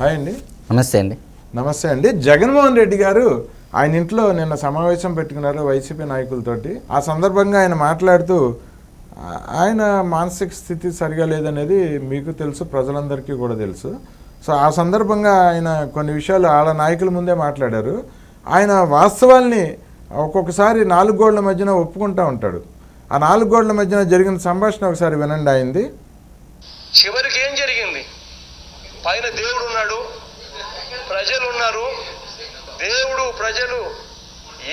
Hi అండి. నమస్తే అండి. నమస్తే అండి. జగన్మోహన్ రెడ్డి గారు ఆయన ఇంట్లో నిన్న సమావేశం పెట్టుకున్నారు వైసీపీ నాయకులతోటి. ఆ సందర్భంగా ఆయన మాట్లాడుతూ ఆయన మానసిక స్థితి సరిగా లేదనేది మీకు తెలుసు ప్రజలందరికీ కూడా తెలుసు. సో ఆ సందర్భంగా ఆయన కొన్ని విషయాలు వాళ్ళ నాయకుల ముందే మాట్లాడారు. ఆయన వాస్తవాల్ని ఒక్కొక్కసారి నాలుగు గోళ్ళ మధ్యన ఒప్పుకుంటా ఉంటాడు. ఆ నాలుగు గోళ్ళ మధ్యన జరిగిన సంభాషణ ఒకసారి వినండి అయింది చివరికి ఏం జరిగింది? పైన దేవుడు ఉన్నాడు ప్రజలు ఉన్నారు దేవుడు ప్రజలు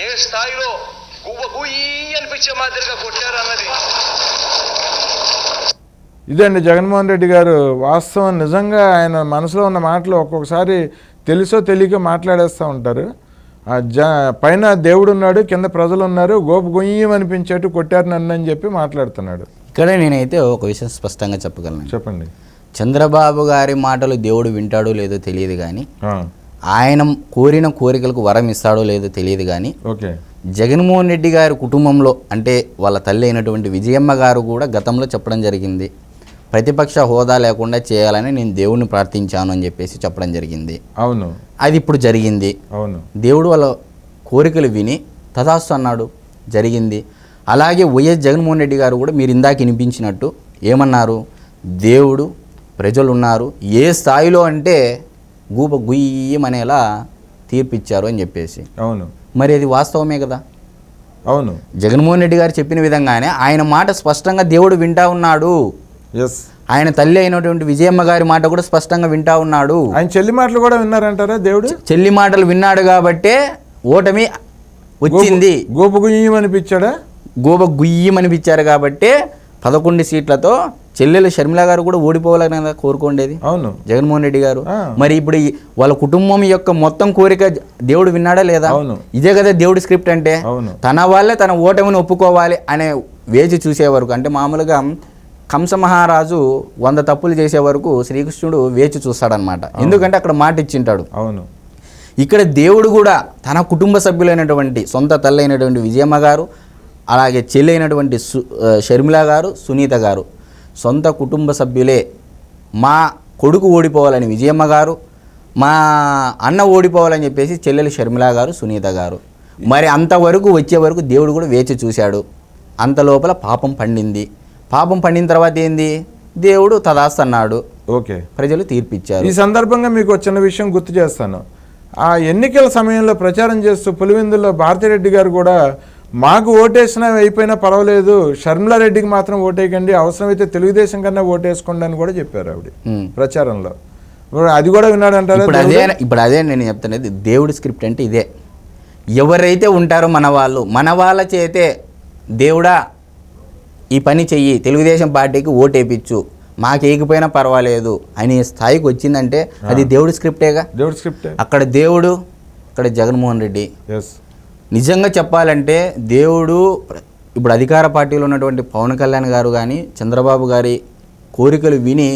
ఏ స్థాయిలో గువ్వ గుయ్యి అనిపించే మాదిరిగా కొట్టారు అన్నది. ఇదండి జగన్మోహన్ రెడ్డి గారు వాస్తవం. నిజంగా ఆయన మనసులో ఉన్న మాటలు ఒక్కొక్కసారి తెలుసో తెలియక మాట్లాడేస్తూ ఉంటారు. ఆ జ పైన దేవుడు ఉన్నాడు కింద ప్రజలు ఉన్నారు గోపు గొయ్యం అనిపించేట్టు కొట్టారు నన్ను అని చెప్పి మాట్లాడుతున్నాడు. ఇక్కడ నేనైతే ఒక విషయం స్పష్టంగా చెప్పగలను. చెప్పండి. చంద్రబాబు గారి మాటలు దేవుడు వింటాడో లేదో తెలియదు కానీ ఆయన కోరిన కోరికలకు వరం ఇస్తాడో లేదో తెలియదు కానీ ఓకే. జగన్మోహన్ రెడ్డి గారి కుటుంబంలో అంటే వాళ్ళ తల్లి అయినటువంటి విజయమ్మ గారు కూడా గతంలో చెప్పడం జరిగింది. ప్రతిపక్ష హోదా లేకుండా చేయాలని నేను దేవుణ్ణి ప్రార్థించాను అని చెప్పేసి చెప్పడం జరిగింది. అవును. అది ఇప్పుడు జరిగింది. అవును. దేవుడు వాళ్ళ కోరికలు విని తదాస్తు అన్నాడు. జరిగింది. అలాగే వైఎస్ జగన్మోహన్ రెడ్డి గారు కూడా మీరు ఇందాక వినిపించినట్టు ఏమన్నారు? దేవుడు ప్రజలు ఉన్నారు ఏ స్థాయిలో అంటే గూప గుయ్యమనేలా తీర్పిచ్చారు అని చెప్పేసి. అవును. మరి అది వాస్తవమే కదా? అవును. జగన్మోహన్ రెడ్డి గారు చెప్పిన విధంగానే ఆయన మాట స్పష్టంగా దేవుడు వింటా ఉన్నాడు. ఎస్ ఆయన తల్లి అయినటువంటి విజయమ్మ గారి మాట కూడా స్పష్టంగా వింటా ఉన్నాడు. ఆయన చెల్లి మాటలు కూడా విన్నారంటారా దేవుడు? చెల్లి మాటలు విన్నాడు కాబట్టే ఓటమి వచ్చింది. గోపు గుయ్యం అనిపించాడా గోబ గుయ్యమనిపించారు కాబట్టే పదకొండు సీట్లతో చెల్లెలు షర్మిల గారు కూడా ఓడిపోవాలని కదా కోరుకోండేది. అవును. జగన్మోహన్ రెడ్డి గారు. మరి ఇప్పుడు వాళ్ళ కుటుంబం యొక్క మొత్తం కోరిక దేవుడు విన్నాడా లేదా? అవును. ఇదే కదా దేవుడి స్క్రిప్ట్ అంటే. అవును. తన వాళ్ళే తన ఓటమిని ఒప్పుకోవాలి అనే వేచి చూసే వరకు అంటే మామూలుగా కంస మహారాజు వంద తప్పులు చేసే వరకు శ్రీకృష్ణుడు వేచి చూస్తాడనమాట ఎందుకంటే అక్కడ మాట ఇచ్చింటాడు. అవును. ఇక్కడ దేవుడు కూడా తన కుటుంబ సభ్యులైనటువంటి సొంత తల్లి అయినటువంటి విజయమ్మ గారు అలాగే చెల్లి అయినటువంటి సు షర్మిల గారు సునీత గారు. సొంత కుటుంబ సభ్యులే మా కొడుకు ఓడిపోవాలని విజయమ్మ గారు మా అన్న ఓడిపోవాలని చెప్పేసి చెల్లెలు షర్మిల గారు సునీత గారు. మరి అంతవరకు వచ్చే వరకు దేవుడు కూడా వేచి చూశాడు. అంత లోపల పాపం పండింది. పాపం పండిన తర్వాత ఏంది? దేవుడు తదాస్తు అన్నాడు ఓకే. ప్రజలు తీర్పిచ్చారు. ఈ సందర్భంగా మీకు చిన్న విషయం గుర్తు చేస్తాను. ఆ ఎన్నికల సమయంలో ప్రచారం చేస్తూ పులివెందుల్లో భారతిరెడ్డి గారు కూడా మాకు ఓటేసినా అయిపోయినా పర్వాలేదు. షర్మిలారెడ్డికి మాత్రం ఓటేయకండి. అవసరమైతే తెలుగుదేశం కన్నా ఓటేసుకోండి అని కూడా చెప్పారు ఆవిడ. ప్రచారంలో. అది కూడా విన్నాడంటారా ఇప్పుడు అదే ఇప్పుడు అదే నేను చెప్తున్నది. దేవుడి స్క్రిప్ట్ అంటే ఇదే. ఎవరైతే ఉంటారో మన వాళ్ళు మన వాళ్ళ చేతే దేవుడా ఈ పని చెయ్యి. తెలుగుదేశం పార్టీకి ఓటేపించు మాకు ఏకపోయినా పర్వాలేదు అనే స్థాయికి వచ్చిందంటే అది దేవుడి స్క్రిప్టేగా? దేవుడి స్క్రిప్ట్. అక్కడ దేవుడు ఇక్కడ జగన్మోహన్ రెడ్డి ఎస్ నిజంగా చెప్పాలంటే దేవుడు ఇప్పుడు అధికార పార్టీలో ఉన్నటువంటి పవన్ కళ్యాణ్ గారు కానీ చంద్రబాబు గారి కోరికలు విని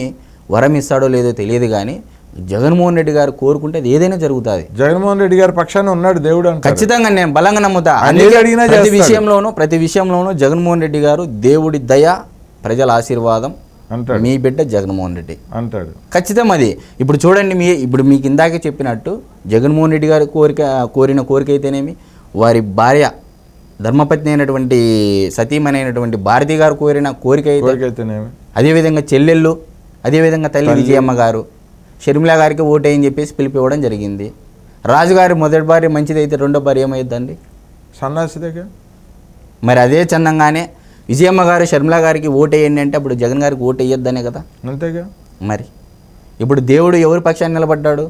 వరం ఇస్తాడో లేదో తెలియదు కానీ జగన్మోహన్ రెడ్డి గారు కోరుకుంటే ఏదైనా జరుగుతుంది. జగన్మోహన్ రెడ్డి గారి పక్షాన ఉన్నాడు దేవుడు ఖచ్చితంగా నేను బలంగా నమ్ముతా. ప్రతి. విషయంలోనూ ప్రతి విషయంలోనూ జగన్మోహన్ రెడ్డి గారు దేవుడి దయ ప్రజల ఆశీర్వాదం అంటాడు. మీ బిడ్డ జగన్మోహన్ రెడ్డి. అంటాడు. ఖచ్చితం అది. ఇప్పుడు చూడండి మీ ఇప్పుడు మీకు ఇందాకే చెప్పినట్టు జగన్మోహన్ రెడ్డి గారి కోరిక కోరిన కోరిక అయితేనేమి వారి భార్య ధర్మపత్ని అయినటువంటి సతీమణి అయినటువంటి భారతి గారు కోరిన కోరిక అయితే అదేవిధంగా చెల్లెళ్ళు అదేవిధంగా తల్లి విజయమ్మ గారు షర్మిల గారికి ఓటేయని చెప్పేసి పిలిపివ్వడం జరిగింది. రాజుగారి మొదటి భార్య మంచిదైతే రెండో భార్య ఏమైద్దండి సన్నాసి దగ్గర మరి అదే చందంగానే విజయమ్మ గారు షర్మిల గారికి ఓటేయండి అంటే అప్పుడు జగన్ గారికి ఓటు వేయొద్దనే కదా? అంతేగా? మరి ఇప్పుడు దేవుడు ఎవరి పక్షాన్ని నిలబడ్డాడు?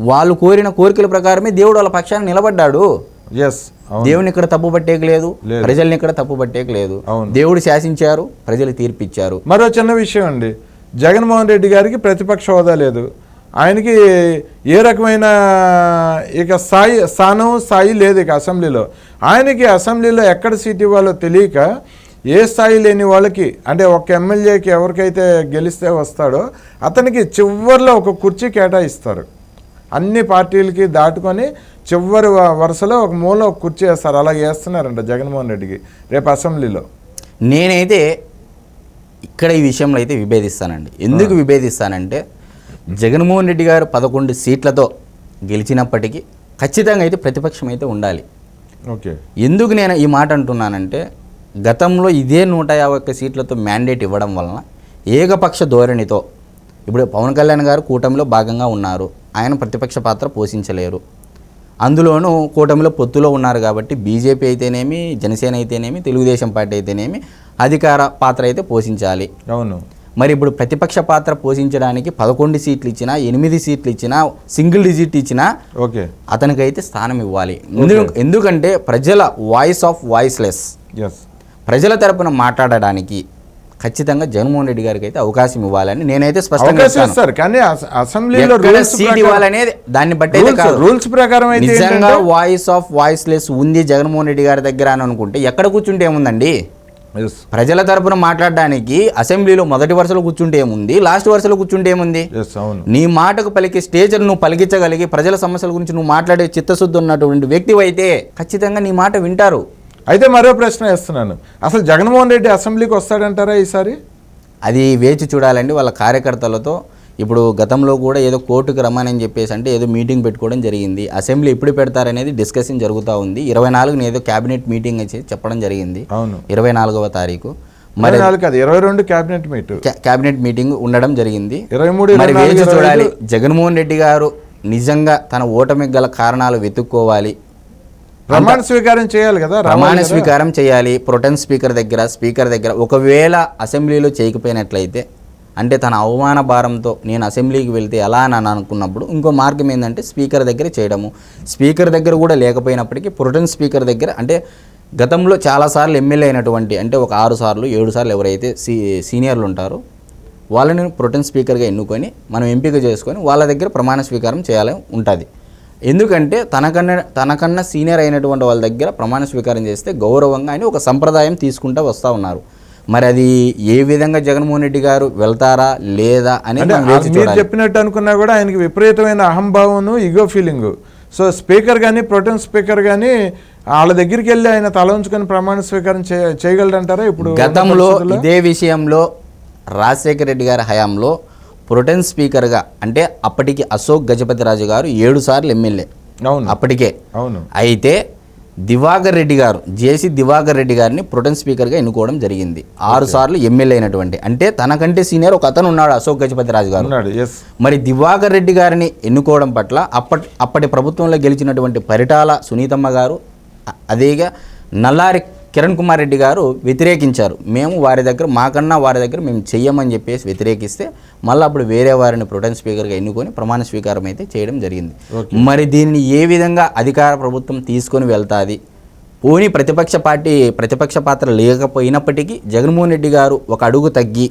వాళ్ళు కోరిన కోరికల ప్రకారమే దేవుడు వాళ్ళ పక్షాన్ని నిలబడ్డాడు. దేవుని ఇక్కడ తప్పు పట్టేక లేదు. ప్రజల్ని ఇక్కడ తప్పు పట్టేక లేదు. దేవుడు శాసించారు ప్రజలు తీర్పిచ్చారు. మరో చిన్న విషయం అండి. జగన్మోహన్ రెడ్డి గారికి ప్రతిపక్ష హోదా లేదు. ఆయనకి ఏ రకమైన ఇక స్థాయి స్థానం స్థాయి లేదు ఇక అసెంబ్లీలో. ఆయనకి అసెంబ్లీలో ఎక్కడ సీట్ ఇవ్వాలో తెలియక ఏ స్థాయి లేని వాళ్ళకి అంటే ఒక ఎమ్మెల్యేకి ఎవరికైతే గెలిస్తే వస్తాడో అతనికి చివరిలో ఒక కుర్చీ కేటాయిస్తారు. అన్ని పార్టీలకి దాటుకొని చివరి వరుసలో ఒక మూల ఒక కుర్చీ వేస్తారు. అలా వేస్తున్నారంట జగన్మోహన్ రెడ్డికి రేపు అసెంబ్లీలో. నేనైతే ఇక్కడ ఈ విషయంలో అయితే విభేదిస్తానండి. ఎందుకు విభేదిస్తానంటే జగన్మోహన్ రెడ్డి గారు పదకొండు సీట్లతో గెలిచినప్పటికీ ఖచ్చితంగా అయితే ప్రతిపక్షం అయితే ఉండాలి. ఓకే. ఎందుకు నేను ఈ మాట అంటున్నానంటే గతంలో ఇదే నూట యాభై ఒక్క సీట్లతో మ్యాండేట్ ఇవ్వడం వలన ఏకపక్ష ధోరణితో ఇప్పుడు పవన్ కళ్యాణ్ గారు కూటమిలో భాగంగా ఉన్నారు. ఆయన ప్రతిపక్ష పాత్ర పోషించలేరు. అందులోనూ కూటమిలో పొత్తులో ఉన్నారు కాబట్టి బీజేపీ అయితేనేమి జనసేన అయితేనేమి తెలుగుదేశం పార్టీ అయితేనేమి అధికార పాత్ర అయితే పోషించాలి. అవును. మరి ఇప్పుడు ప్రతిపక్ష పాత్ర పోషించడానికి పదకొండు సీట్లు ఇచ్చినా ఎనిమిది సీట్లు ఇచ్చినా సింగిల్ డిజిట్ ఇచ్చినా ఓకే. అతనికైతే స్థానం ఇవ్వాలి. ఎందు- ఎందుకంటే ప్రజల వాయిస్ ఆఫ్ వాయిస్లెస్. ప్రజల తరపున మాట్లాడడానికి ఖచ్చితంగా జగన్మోహన్ రెడ్డి గారికి అయితే అవకాశం ఇవ్వాలని నేనైతే స్పష్టంగా. ఇస్తారు కానీ అస- అసెంబ్లీలో సీట్ ఇవ్వాలనేది దాన్ని బట్టి రూల్స్- ప్రకారం అయితే నిజంగా వాయిస్ ఆఫ్ వాయిస్లెస్ ఉంది జగన్మోహన్ రెడ్డి గారి దగ్గర అని అనుకుంటే ఎక్కడ కూర్చుంటే ఏముందండి? ప్రజల తరపున మాట్లాడడానికి అసెంబ్లీలో మొదటి వరుసలో కూర్చుంటే ఏముంది? లాస్ట్ వరుసలో కూర్చుంటే ఏముంది? నీ మాటకు పలికి స్టేజ్ నువ్వు పలికించగలిగి ప్రజల సమస్యల గురించి నువ్వు మాట్లాడే చిత్తశుద్ధి ఉన్నటువంటి వ్యక్తి అయితే ఖచ్చితంగా నీ మాట వింటారు. అయితే మరో ప్రశ్న వేస్తున్నాను. అసలు జగన్మోహన్ రెడ్డి అసెంబ్లీకి వస్తాడంటారా ఈసారి? అది వేచి చూడాలండి. వాళ్ళ కార్యకర్తలతో ఇప్పుడు గతంలో కూడా ఏదో కోర్టుకు రమ్మని చెప్పేసి అంటే ఏదో మీటింగ్ పెట్టుకోవడం జరిగింది. అసెంబ్లీ ఎప్పుడు పెడతారనేది డిస్కషన్ జరుగుతూ ఉంది. ఇరవై నాలుగున ఏదో క్యాబినెట్ మీటింగ్ వచ్చి చెప్పడం జరిగింది. అవును. ఇరవై నాలుగవ తారీఖు. మరి నాలుగు కాదు ఇరవై రెండు క్యాబినెట్ మీట్. క్యా- క్యాబినెట్ మీటింగ్ ఉండడం జరిగింది. ఇరవై మూడు మరి వేచి చూడాలి. జగన్మోహన్ రెడ్డి గారు నిజంగా తన ఓటమికి గల కారణాలు వెతుక్కోవాలి. ప్రమాణ స్వీకారం చేయాలి కదా ప్రమాణ? స్వీకారం చేయాలి. ప్రొటెన్ స్పీకర్ దగ్గర స్పీకర్ దగ్గర. ఒకవేళ అసెంబ్లీలో చేయకపోయినట్లయితే అంటే తన అవమాన భారంతో నేను అసెంబ్లీకి వెళ్తే ఎలా అని అని అనుకున్నప్పుడు ఇంకో మార్గం ఏంటంటే స్పీకర్ దగ్గర చేయడము. స్పీకర్ దగ్గర కూడా లేకపోయినప్పటికీ ప్రొటెన్ స్పీకర్ దగ్గర అంటే గతంలో చాలాసార్లు ఎమ్మెల్యే అయినటువంటి అంటే ఒక ఆరు సార్లు ఏడు సార్లు ఎవరైతే సీ సీనియర్లు ఉంటారో వాళ్ళని ప్రొటెన్ స్పీకర్గా ఎన్నుకొని మనం ఎంపిక చేసుకొని వాళ్ళ దగ్గర ప్రమాణ స్వీకారం చేయాలని ఉంటుంది. ఎందుకంటే తనకన్నా తనకన్నా సీనియర్ అయినటువంటి వాళ్ళ దగ్గర ప్రమాణ స్వీకారం చేస్తే గౌరవంగా అని ఒక సంప్రదాయం తీసుకుంటూ వస్తూ ఉన్నారు. మరి అది ఏ విధంగా జగన్మోహన్ రెడ్డి గారు వెళ్తారా లేదా అని అంటే మనం వేచి మీరు చెప్పినట్టు అనుకున్నా కూడా ఆయనకి విపరీతమైన అహంభావము ఇగో ఫీలింగ్ సో స్పీకర్ కానీ ప్రొటెన్ స్పీకర్ కానీ వాళ్ళ దగ్గరికి వెళ్ళి ఆయన తల ఉంచుకొని ప్రమాణ స్వీకారం చేయ- చేయగలడంటారా ఇప్పుడు గతంలో? ఇదే విషయంలో రాజశేఖర రెడ్డి గారి హయాంలో ప్రొటెన్ స్పీకర్గా అంటే అప్పటికి అశోక్ గజపతిరాజు గారు ఏడు సార్లు ఎమ్మెల్యే. అవును. అప్పటికే. అవును. అయితే దివాకర్ రెడ్డి గారు జేసీ దివాకర్ రెడ్డి గారిని ప్రొటెన్ స్పీకర్గా ఎన్నుకోవడం జరిగింది. ఆరు సార్లు ఎమ్మెల్యే అయినటువంటి అంటే తనకంటే సీనియర్ ఒక అతను ఉన్నాడు అశోక్ గజపతి రాజు గారు. మరి దివాకర్ రెడ్డి గారిని ఎన్నుకోవడం పట్ల అప్పటి అప్పటి ప్రభుత్వంలో గెలిచినటువంటి పరిటాల సునీతమ్మ గారు అదేగా నల్లారి కిరణ్ కుమార్ రెడ్డి గారు వ్యతిరేకించారు. మేము వారి దగ్గర మాకన్నా వారి దగ్గర మేము చెయ్యమని చెప్పేసి వ్యతిరేకిస్తే మళ్ళీ అప్పుడు వేరే వారిని ప్రొటెన్ స్పీకర్గా ఎన్నుకొని ప్రమాణ స్వీకారం అయితే చేయడం జరిగింది. మరి దీనిని ఏ విధంగా అధికార ప్రభుత్వం తీసుకొని వెళ్తాది? పోని ప్రతిపక్ష పార్టీ ప్రతిపక్ష పాత్ర లేకపోయినప్పటికీ జగన్మోహన్ రెడ్డి గారు ఒక అడుగు తగ్గి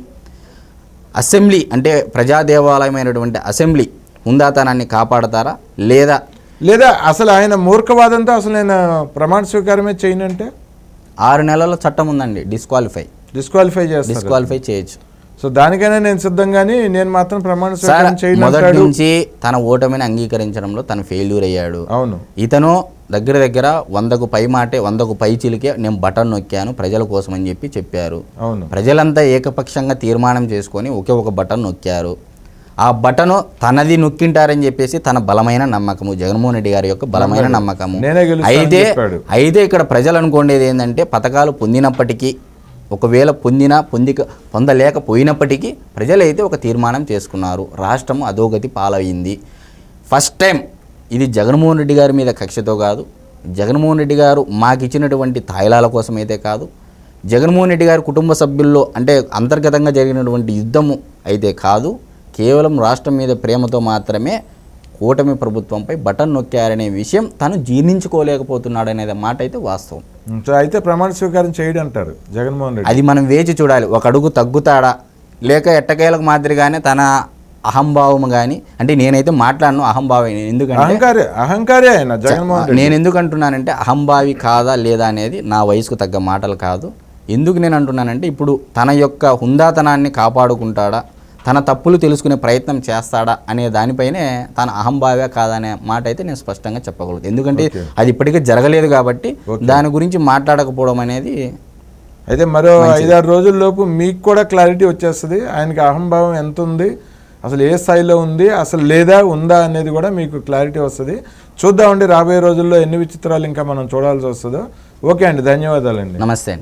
అసెంబ్లీ అంటే ప్రజా దేవాలయమైనటువంటి అసెంబ్లీ హుందాతనాన్ని కాపాడతారా? లేదా లేదా అసలు ఆయన మూర్ఖవాదంతో అసలు నేను ప్రమాణ స్వీకారమే చేయనంటే? ఆరు నెలల చట్టం ఉందండి డిస్క్వాలిఫై డిస్క్వాలిఫై చేస్తారు. డిస్క్వాలిఫై చేయొచ్చు. సో దానికైనా నేను సిద్ధంగాని నేను మాత్రం ప్రమాణ మొదటి నుంచి తన ఓటమిని అంగీకరించడంలో తను ఫెయిల్యూర్ అయ్యాడు. అవును. ఇతను దగ్గర దగ్గర వందకు పై మాటే వందకు పై చిలికే నేను బటన్ నొక్కాను ప్రజల కోసం అని చెప్పి చెప్పారు. అవును. ప్రజలంతా ఏకపక్షంగా తీర్మానం చేసుకొని ఒకే ఒక బటన్ నొక్కారు. ఆ బటను తనది నొక్కింటారని చెప్పేసి తన బలమైన నమ్మకము జగన్మోహన్ రెడ్డి గారి యొక్క బలమైన నమ్మకము. అయితే. అయితే ఇక్కడ ప్రజలు అనుకోండేది ఏంటంటే పథకాలు పొందినప్పటికీ ఒకవేళ పొందినా పొందిక పొందలేకపోయినప్పటికీ ప్రజలైతే ఒక తీర్మానం చేసుకున్నారు. రాష్ట్రం అధోగతి పాలయ్యింది ఫస్ట్ టైం ఇది జగన్మోహన్ రెడ్డి గారి మీద కక్షతో కాదు. జగన్మోహన్ రెడ్డి గారు మాకు ఇచ్చినటువంటి తాయిలాల కోసం అయితే కాదు. జగన్మోహన్ రెడ్డి గారి కుటుంబ సభ్యుల్లో అంటే అంతర్గతంగా జరిగినటువంటి యుద్ధము అయితే కాదు. కేవలం రాష్ట్రం మీద ప్రేమతో మాత్రమే కూటమి ప్రభుత్వంపై బటన్ నొక్కారనే విషయం తను జీర్ణించుకోలేకపోతున్నాడు అనేది మాట అయితే వాస్తవం. అయితే ప్రమాణ స్వీకారం చేయడు అంటారు జగన్మోహన్ రెడ్డి. అది మనం వేచి చూడాలి. ఒక అడుగు తగ్గుతాడా? లేక ఎట్టకేలకు మాదిరిగానే తన అహంభావం కానీ అంటే నేనైతే మాట్లాడను అహంభావం ఎందుకంటే అహంకారే అహంకారే ఆయన జగన్మోహన్ రెడ్డి. నేను ఎందుకు అంటున్నానంటే అహంభావి కాదా లేదా అనేది నా వయసుకు తగ్గ మాటలు కాదు. ఎందుకు నేను అంటున్నానంటే ఇప్పుడు తన యొక్క హుందాతనాన్ని కాపాడుకుంటాడా? తన తప్పులు తెలుసుకునే ప్రయత్నం చేస్తాడా అనే దానిపైనే తన అహంభావే కాదనే మాట అయితే నేను స్పష్టంగా చెప్పగలుగుతాను ఎందుకంటే. అది ఇప్పటికే జరగలేదు కాబట్టి. దాని గురించి మాట్లాడకపోవడం అనేది అయితే మరో ఐదారు రోజుల లోపు మీకు కూడా క్లారిటీ వచ్చేస్తుంది. ఆయనకి అహంభావం ఎంత ఉంది? అసలు ఏ స్థాయిలో ఉంది? అసలు లేదా ఉందా అనేది కూడా మీకు క్లారిటీ వస్తుంది. చూద్దామండి రాబోయే రోజుల్లో ఎన్ని విచిత్రాలు ఇంకా మనం చూడాల్సి వస్తుందో. ఓకే అండి ధన్యవాదాలండి. నమస్తే అండి.